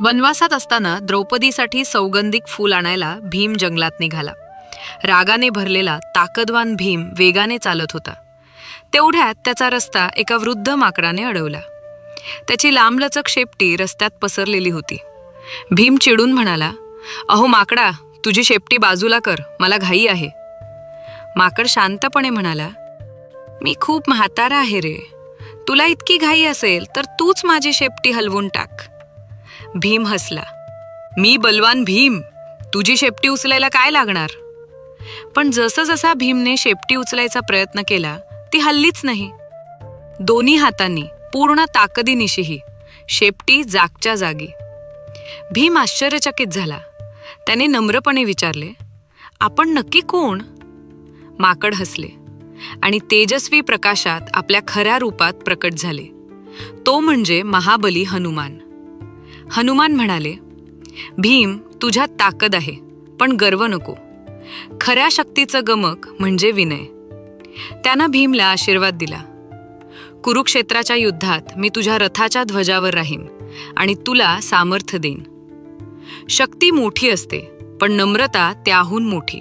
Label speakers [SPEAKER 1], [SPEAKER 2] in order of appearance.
[SPEAKER 1] वनवासात असताना द्रौपदीसाठी सौगंधिक फूल आणायला भीम जंगलात निघाला. रागाने भरलेला ताकदवान भीम वेगाने चालत होता. तेवढ्यात त्याचा रस्ता एका वृद्ध माकडाने अडवला. त्याची लांबलचक शेपटी रस्त्यात पसरलेली होती. भीम चिडून म्हणाला अहो माकडा तुझी शेपटी बाजूला कर मला घाई आहे. माकड शांतपणे म्हणाला मी खूप म्हातारा आहे रे. तुला इतकी घाई असेल तर तूच माझी शेपटी हलवून टाक. भीम हसला. मी बलवान भीम तुझी शेपटी उचलायला काय लागणार? पण जसं जसा भीमने शेपटी उचलायचा प्रयत्न केला ती हल्लीच नाही. दोन्ही हातांनी पूर्ण ताकदीनिशीही शेपटी जागच्या जागी. भीम आश्चर्यचकित झाला. त्याने नम्रपणे विचारले आपण नक्की कोण? माकड हसले आणि तेजस्वी प्रकाशात आपल्या खऱ्या रूपात प्रकट झाले. तो म्हणजे महाबली हनुमान. हनुमान म्हणाले भीम तुझ्यात ताकद आहे पण गर्व नको. खऱ्या शक्तीचं गमक म्हणजे विनय. त्यानं भीमला आशीर्वाद दिला. कुरुक्षेत्राच्या युद्धात मी तुझ्या रथाच्या ध्वजावर राहीन आणि तुला सामर्थ्य देईन. शक्ती मोठी असते पण नम्रता त्याहून मोठी.